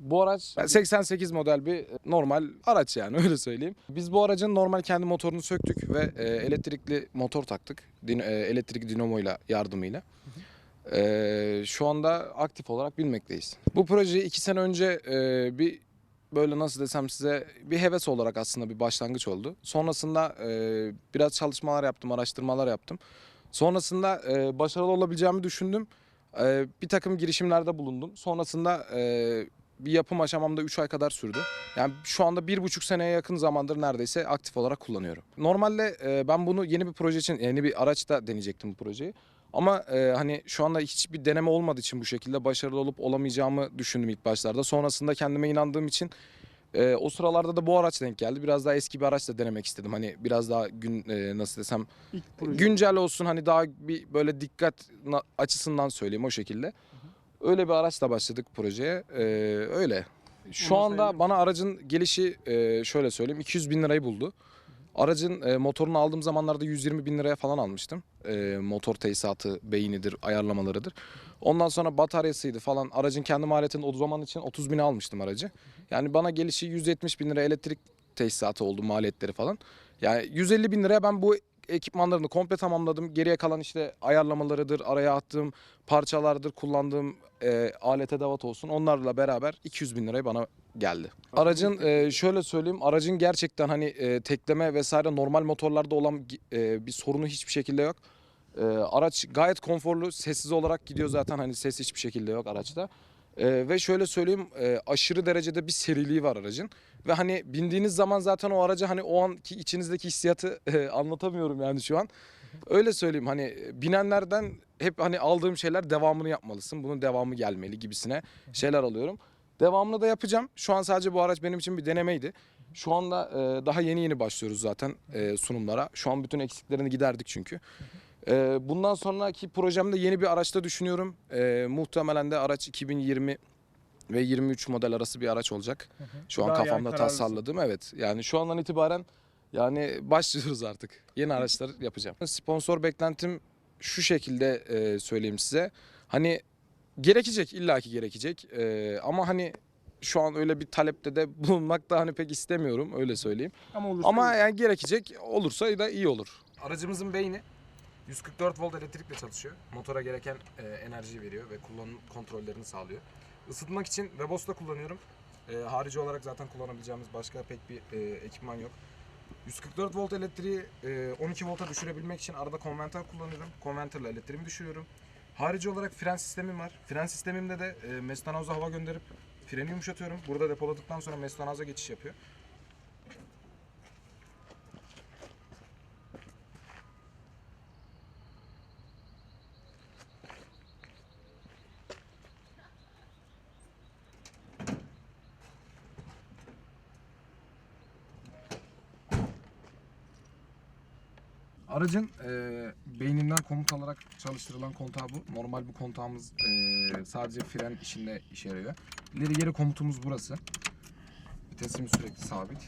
Bu araç 88 model bir normal araç yani öyle söyleyeyim. Biz bu aracın normal kendi motorunu söktük ve e, elektrikli motor taktık. Din, e, elektrik dinamoyla yardımıyla. E, şu anda aktif olarak bilmekteyiz. Bu projeyi iki sene önce e, bir böyle nasıl desem size bir heves olarak aslında bir başlangıç oldu. Sonrasında e, biraz çalışmalar yaptım, araştırmalar yaptım. Sonrasında e, başarılı olabileceğimi düşündüm. E, bir takım girişimlerde bulundum. Sonrasında e, bir yapım aşamamda 3 ay kadar sürdü. Yani şu anda bir buçuk seneye yakın zamandır neredeyse aktif olarak kullanıyorum. Normalde e, ben bunu yeni bir proje için, yeni bir araçta deneyecektim bu projeyi. Ama e, hani şu anda hiçbir deneme olmadığı için bu şekilde başarılı olup olamayacağımı düşündüm ilk başlarda. Sonrasında kendime inandığım için e, o sıralarda da bu araç denk geldi. Biraz daha eski bir araçla denemek istedim. Hani biraz daha gün e, nasıl desem güncel olsun hani daha bir böyle dikkat açısından söyleyeyim o şekilde. Öyle bir araçla başladık projeye. Ee, öyle. Şu Onu anda sayalım. bana aracın gelişi e, şöyle söyleyeyim 200 bin lirayı buldu. Aracın e, motorunu aldığım zamanlarda 120 bin liraya falan almıştım. E, motor tesisatı, beynidir, ayarlamalarıdır. Ondan sonra bataryasıydı falan. Aracın kendi maliyetini o zaman için 30 bine almıştım aracı. Yani bana gelişi 170 bin lira elektrik tesisatı oldu maliyetleri falan. Yani 150 bin liraya ben bu ekipmanlarını komple tamamladım. Geriye kalan işte ayarlamalarıdır, araya attığım parçalardır, kullandığım e, alet edevat olsun. Onlarla beraber 200 bin liraya bana geldi. Aracın e, şöyle söyleyeyim, aracın gerçekten hani e, tekleme vesaire normal motorlarda olan e, bir sorunu hiçbir şekilde yok. E, araç gayet konforlu, sessiz olarak gidiyor zaten hani ses hiçbir şekilde yok araçta. E, ve şöyle söyleyeyim, e, aşırı derecede bir seriliği var aracın. Ve hani bindiğiniz zaman zaten o araca hani o anki içinizdeki hissiyatı e, anlatamıyorum yani şu an. Öyle söyleyeyim hani binenlerden hep hani aldığım şeyler devamını yapmalısın. Bunun devamı gelmeli gibisine şeyler alıyorum. Devamını da yapacağım. Şu an sadece bu araç benim için bir denemeydi. Şu anda e, daha yeni yeni başlıyoruz zaten e, sunumlara. Şu an bütün eksiklerini giderdik çünkü. E, bundan sonraki projemde yeni bir araçta düşünüyorum. E, muhtemelen de araç 2020 ve 23 model arası bir araç olacak. Şu an Daha yani kafamda tasarladım evet. Yani şu andan itibaren yani başlıyoruz artık. Yeni araçlar yapacağım. Sponsor beklentim şu şekilde e, söyleyeyim size. Hani gerekecek illaki gerekecek. E, ama hani şu an öyle bir talepte de bulunmak da hani pek istemiyorum öyle söyleyeyim. Ama olursa Ama yani gerekecek olursa da iyi olur. Aracımızın beyni 144 volt elektrikle çalışıyor. Motora gereken e, enerjiyi veriyor ve kullanım kontrollerini sağlıyor. Isıtmak için Webos'ta kullanıyorum. E, harici olarak zaten kullanabileceğimiz başka pek bir e, ekipman yok. 144 volt elektriği e, 12 volta düşürebilmek için arada konvertör kullanıyorum. Konvertörle elektriğimi düşürüyorum. Harici olarak fren sistemim var. Fren sistemimde de e, Mestanauz'a hava gönderip freni yumuşatıyorum. Burada depoladıktan sonra Mestanauz'a geçiş yapıyor. Aracın e, beyninden komut alarak çalıştırılan kontağı bu. Normal bu kontağımız e, sadece fren işinde işe yarıyor. İleri geri komutumuz burası. Vitesimiz sürekli sabit.